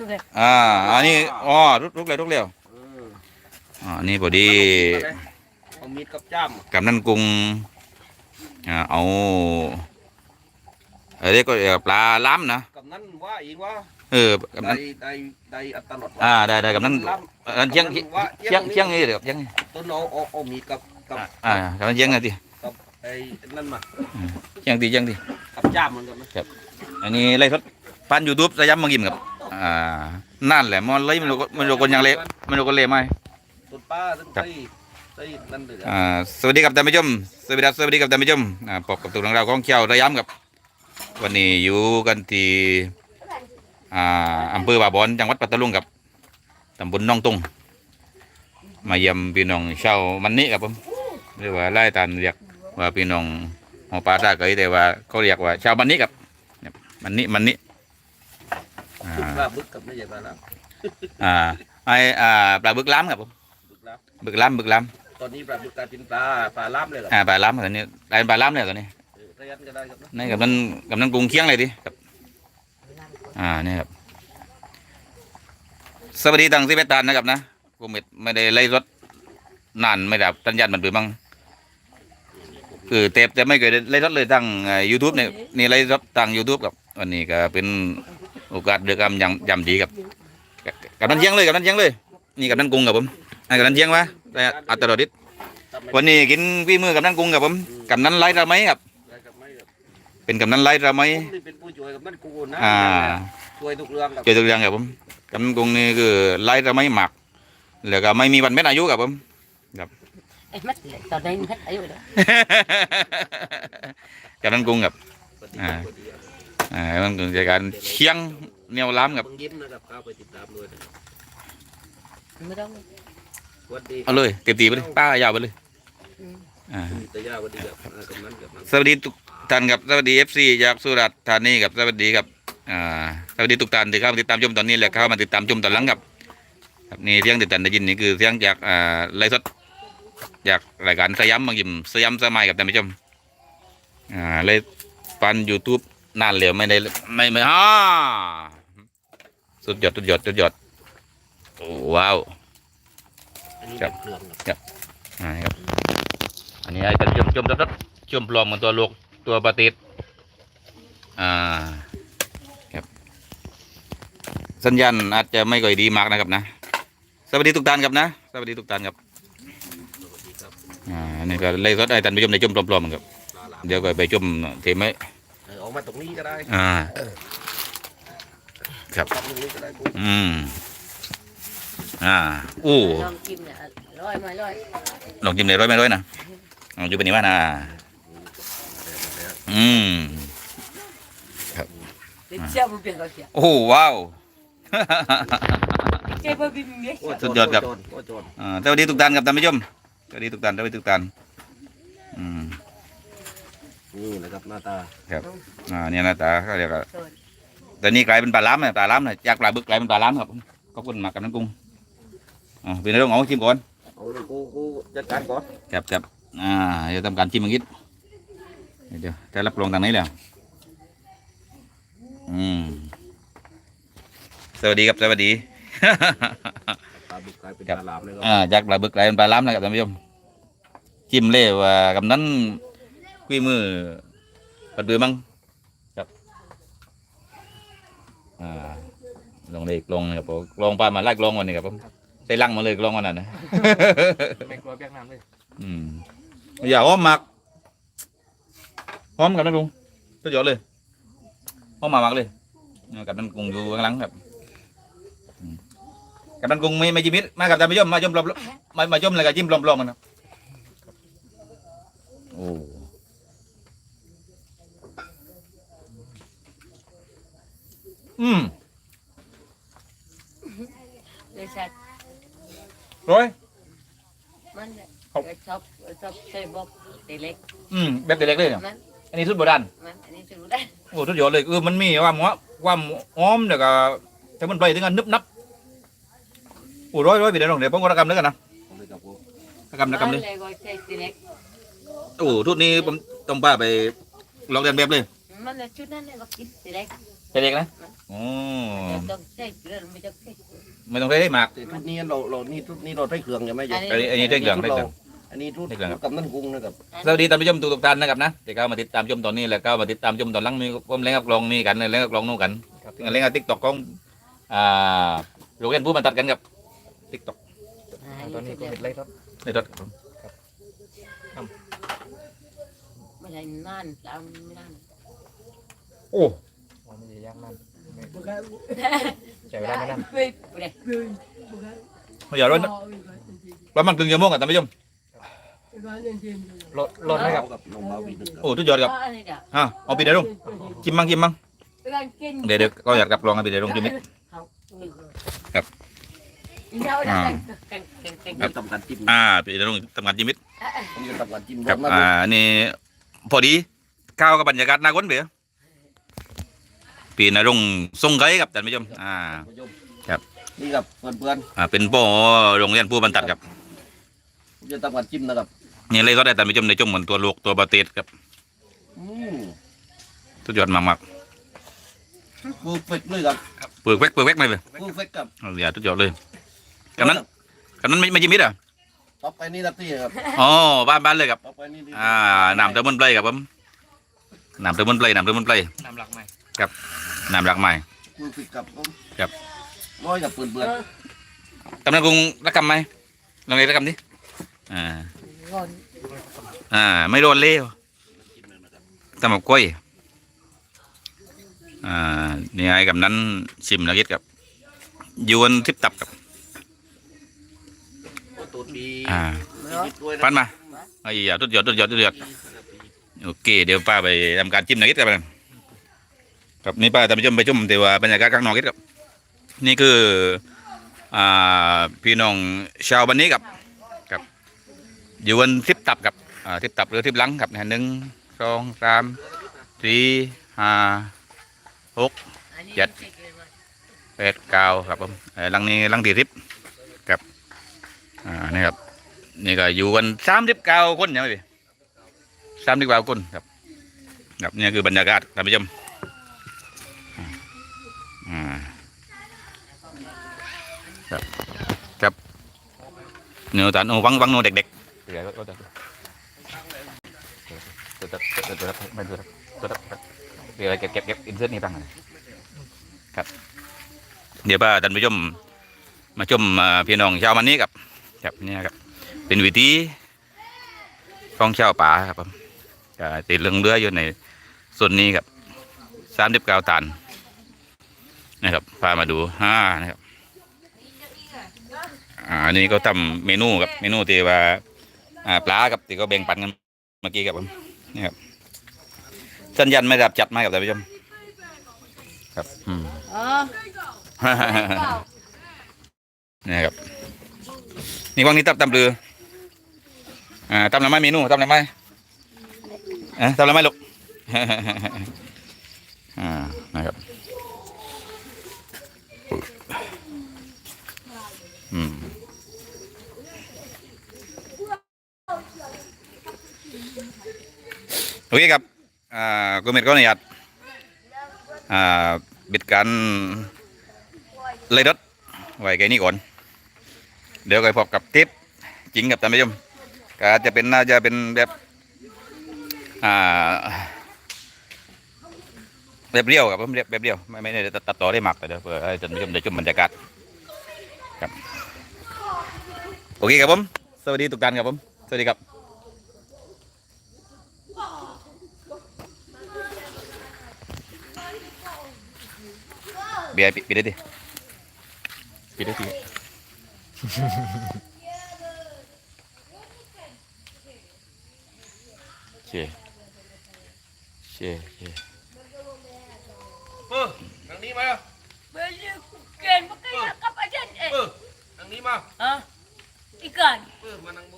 ทุกเลยอ่า อันนี้อ๋อลุกลุกเลยลุกเร็วเอออ่าอันนี้พอดีเอามีดกับจ้ำกำนันกรุงอ่าเอาเออเรียกก็เรียกปลาล้ำนะกับนั้นว่าอีกว่าเออกำนัได้นได้ได้อัตลอดอ่าได้ได้กำนันล้เอันเชียงเชียงเชียงนี่เดี๋ยวเชียงนี่ำต้นเอาเอาเอามีดกับกับอ่ากำนันเชียงนี่ดิกับไอ้นั่นมาเชียงดีเชียงดีกับจ้ำเหมือนกันไหมอันนี้ไล่ทดปันยูทูบสยามมังยิมกับ อ่านั่นแหละมันเลยมันรู้มันรู้คนยังเละมันรู้คนเละไหมต้นป้าต้นไส้ไส้นั่นเลยอ่าสวัสดีครับท่านผู้ชมสวัสดีครับสวัสดีครับท่านผู้ชมอ่าพบกับตัวของเราของเขียวระยำกับ วันนี้อยู่กันที่อ่าอำเภอบาบอนจังหวัดปัตตานีกับตำบลหนองตุงมาเยี่ยมพี่น้องชาวมันนี่ครับผมเรียกว่าไล่ตามเรียกว่าพี่น้องหอปลาตาเกยแต่ว่าเขาเรียกว่าชาวมันนี่ครับเนี่ยมันนี่มันนี่ อ่าขึ้นว่าบึกกับไม่ใช่ปลาล้อ่าไออ่าปลาบึกล้ำครับผมำบึกล้บึกล้ำบึกล้ำตอนนี้ปลาบึกกลายเป็นปลาปลาล้ำเลยเหรอำอ่าปลาล้ำตัวนี้ได้ปลาล้ำเลยตัวนี้เออถ้ายันก็ได้ครับนะนี่กับนั้นกับนั้นกรุงเคียงเลยดิครับอ่านี่ครับสวัสดีตังสิเวตานนะครับนะผมไม่ไม่ได้ไล่รถนานไม่ได้ตัญญาณมันเปื่อมั้งคือเตปแต่ไม่เคยได้ไล่รถเลยทางยูทูบเนี่ยนี่ไล่รถทางยูทูบกับวันนี้ก็เป็น โอกาสเดือกรรมยำยำดีครับกับนั้นเชียงเลยกับนั้นเชียงเลย นี่กับนั้นกรุงกับผมไอ้กับนั้นเชียงวะแต่อัตโนดิษถ้าไม่วันนี้กินพี่มือกับนั้นกรุงกับผมกับนั้นไล่ระไหมครับได้กับไม่ครับเป็นกับนั้นไล่ระไหมผมนี่เป็นผู้ช่วยกับนั่นกูนะอ่าช่วยทุกเรื่องครับเจอตัวอย่างครับผมกำนันกรุงนี่คือไล่ระไหมหมักแล้วก็ไม่มีวันเม็ดอายุครับผมไอ้มัดเลยตอนนี้มัดอายุเลยกำนันกรุงครับปฏิอ่าบัติปฏิบัติ อ่ามันคือจากการเชียงแนวล้ำครับบังยิ้มนะครับเข้าไปติดตามด้วยนะไม่ต้องสวัสดีเอาเลยเต็มตีไปเลยป้ายาวไปเลยอ่าตายาสวัสดีครับอ่ากำนันกับสวัสดีทุกท่านครับสวัสดีเอฟซีจากสุราษฎร์ธานีครับสวัสดีครับอ่าสวัสดีทุกท่านที่เข้ามาติดตามชมตอนนี้และเข้ามาติดตามชมตอนหลังครับครับนี่เสียงที่ท่านได้ยินนี่คือเสียงจากอ่าไลฟ์สดจากรายการสยามบางยิมสยามสมัยกับท่านผู้ชมอ่าเลยฟันยูทูบ นานแล้วไม่ได้ไม่ไม่ฮ่าสุดยอดสุดยอดสุดยอดโอ้ว้าวอันนี้ครัเป็บนเครื่องครับอ่าครับ อันนี้ให้ท่านชมชมทับชมปลอมเหมือนตัวโลกตัวปฏิษอ่าครับ สัญญาณอาจจะไม่ค่อยดีมากนะครับนะ สวัสดีทุกท่านครับนะ สวัสดีทุกท่านครับสวัสดีครับอ่านี่ก็เลยก็ได้ท่านผู้ชมได้ชมปลอมๆครับปลาหลามเดี๋ยวก็ไปชมเทมไหมเออออกมาตรงนี้ก็ได้อ่า ครับ ตรงนี้ก็ได้กูอืม อ่าอู้ลองกินเนี่ยร้อยไม่ร้อยลองจิ้มเลยร้อยไม่ร้อยนะลองจิ้มเป็นนี้ว่านะอืม เดี๋ยวเชื่อบุเบียงก็เสียโอ้ว้าว เจ้าบุเบียงเนี่ยโอ้สุดยอดครับ โโโอ้โจร อ่าสวัสดีทุกท่านครับท่านผู้ชมสวัสดีทุกท่านสวัสดีทุกท่านอืม นี่นะครับหน้าตาอ่าเนี่ยหนะตาเขาเรียกว่าแต่นี่กลายเป็นปลาล้ำเนี่ยปลาล้ำเนี่ยจากปลาบึกกลายเป็นปลาล้ำครับขอบคุณมากกับน้ำกุ้งอ๋อเป็นเรื่องของชิมก่อนเอาเลยกูกูจัดการก่อนครับครับอ่าเดี๋ยวทำการชิมมังคิดเดี๋ยวจะรับรองทางนี้แล้วอืมสวัสดีครับสวัสดีปลาบึกกลายเป็นครับปลาหลามเลยครับอ่าจากปลาบึกกลายเป็นปลาล้ำนะครับท่านผู้ชมจิ้มเล่ว่ากับนั้น คุยมือปัดดือมั้งครับอ่าลงเลยลงครับผมลงปลามาไล่ลงวันนี้ครับผมใส่ลังมาเลยลงวันนั้นนะไม่กลัวเปียกน้ำเลยอืมอย่าหอมหมักหอมกับนั่นลุงสุดยอดเลยหอมหมากมากเลยกับนั่นกุ้งอยู่ข้างหลังครับกับนั่นกุ้งไม่ไม่จิ้มมิดมากับท่านผู้ชมมาชมปลอมมามาชมเลยกับจิ้มปลอมๆมันครับโอ้ อืมเดี๋ยวฉันร้อยมันเนี่ยครับชอบชอบใช้บอกตีเล็กอืมแบบเด็กๆเลยเนี่ยมันอันนี้สุดโบราณมันอันนี้จะรู้ได้โอ้สุดยอดเลยเออมันมีความหอมความหอมเดี๋ยวก็แต่มันไปถึงกันนึบนับโอ้ร้อยร้อยไปเดี๋ยวลองเดี๋ยวผมก็ระกำแล้วกันนะเอาเลยครับกูระกำระกำเลยเลยก็ใช้ตีเล็ก โอ้ทุกนี้ผมต้องป้าไปลองเรียนแบบเลยอื มมันเลยชุดนั้นเลยก็กินตีเล็กใช่เด็กนะโอ้ต้องใช้เกลือไม่ต้องใช้ไม่ต้องใช้ได้หมากแต่ชุดนี้เราเรานี่ชุดนี้เราใช้เครื่องใช่ไหมจ๊ะอันนี้อันนี้ได้เหลืองได้เหลืองอันนี้ชุดได้เหลืองครับกับนั่นกุ้งนะครับสวัสดีท่านผู้ชมทุกๆท่านนะครับนะที่เข้ามาติดตามชมตอนนี้แล้วก็มาติดตามชมตอนหลังมีผมเล่นกับกลองนี่กันเล่นกับกลองนู่นกันเล่นกับติ๊กต็อกของอ่าโรงเรียนผู้บรรทัดกันกับติ๊กต็อกตอนนี้ก็เห็ดไรครับในรถไม่ใช่นานตามไม่นาน โอ้มันไม่ยากนั่นใช้เวลาไม่นานไม่ได้ไม่อย่าร้อนนะประมาณครึ่งชั่วโมงกับท่านผู้ชมรถรถไหมครับกับน้องบาวีดึกครับโอ้ทุกยอดครับเดี๋ยวฮะเอาปีเดียวลงจิ้มมั่งจิ้มมั่งเดี๋ยวเดี๋ยวก็อยากกับลองกันปีเดียวลงจิ้มนิดเขาหนึ่งครับเจ้าได้แข่งแข่งแข่งนี่ทำการจิ้มอ่าปีเดียวลงทำงานจิ้มนิดนี่ทำการจิ้มครับอ่าอันนี่พอดีข้าวกับบรรยากาศน่าก้นเบีย ปีนรงทรงไกด์ครับท่านผู้ชมอ่า ครับ นี่ครับเพื่อนอ่าเป็นพ่อโรงเรียนผู้บรรทัดครับๆผมจะทำการจิ้มนะครับนี่เลยก็ได้ท่านผู้ชมในจมเหมือนตัวลูกตัวบาเตดครับอืมทุกยอดมากเพอร์เฟกต์เลยครับๆเปลือกแวกเปลือกแวกเลยเว้ยเพอร์เฟกต์ครับเอาอย่าทุกยอดเลยกำนั้นกำนั้นไม่ไม่จิ้มมิดอะต่อไปนี่ละตีครับอ๋อบ้านบ้านเลยครับ ต่อไปนี่อ่าน้ำเตะมันเปลยครับผมน้ำเตะมันเปลยน้ำเตะมันเปลยน้ำหลักไหม น้ำรักใหม่เพอร์เฟกต์ครับผมครับร้อยกับเปื่อนเปื่อนกำนันกรุงรักกำไหมลองเรียนรักกำดิอ่าก่อนอ่าไม่โดนเลี้ยวตำบักกล้วยอ่านี่ไอ้กำนั้นชิมแล้วคิดกับยวนทิพตับกับตัวดีอ่าด้วยปันมาไอ้ยาตุดยอดตุดยอดตุดยอดโอเคเดี๋ยวป้าไปทำการจิ้มหน่อยคิดกัน ครับนี่ป้าทำไปชมไปชมแต่ว่าบรรยากาศข้างนอกคิดกับนี่คืออ่าพี่น้องชาวบ้านนี้กับกับอยู่บนทิพตับกับอ่าทิพตับหรือทิพลังกับนะหนึ่งสองสามสี่ห้าหกอันนี้ยัดแปดเก้าครับผมเอ่อหลังนี้ลังที่ทิพครับอ่านี่ครับนี่ก็อยู่กันสามสิบเก้าคนใช่ไหมพี่สามสิบเก้าคนครับครับนี่คือบรรยากาศท่านผู้ชมอ่า ครับครับเนื้อตานโอ้วังวังโนเด็กๆเดี๋ยวก็จะตัวตัดตัวตัดไม่ตัวตัดตัวตัดเดี๋ยวเก็บเก็บเก็บอินเสิร์ตนี่ตั้งเลยครับ เดี๋ยวป้าท่านผู้ชมมาชมอ่าพี่น้องชาวมันนี้ครับครับเนี่ยครับ เป็นวิธีของชาวป่าครับผมติดเรื่องเรืออยู่ในส่วนนี้ครับสามสิบเก้าตันนะครับพามาดูห้านะครับ อ่าอันนี้ก็ทำเมนูครับเมนูที่ว่าอ่าปลาครับที่ก็แบ่งปันกันเมื่อกี้ครับผมนี่ครับสัญญาณไม่ด้รับจัดมาครับท่านผู้ชมครับอืมอ๋อนี่ครับนี่ว่างนี้ตับตำเรืออ่าตำอะไรไมเมนูตำอะไรไหมเอ๊ะตำอะไรไหมลูก อ่านะครับ โอเคครับอ่ากูเม็ดก็อนุญาตอ่าบิดกันเลยรถไว้แค่นี้ก่อน เดี๋ยวก็พบกับทิปจริงกับท่านผู้ชมก็จะเป็นน่าจะเป็นแบบอ่าแบบเรียวครับผมเรียบแบบเรียวไม่ไม่ได้ตัดต่อได้หมักแต่เดี๋ยวเพื่อให้ท่านผู้ชมได้ชมบรรยากาศครับโอเคครับผมสวัสดีทุกท่านครับผมสวัสดีครับ Biar biar deh. biar deh oke Cie. Cie, cie. Bu, ทางนี้มา Beli kuken pakai nak kapal eh Bu, ทางนี้มา Ha? Ikan. Manang.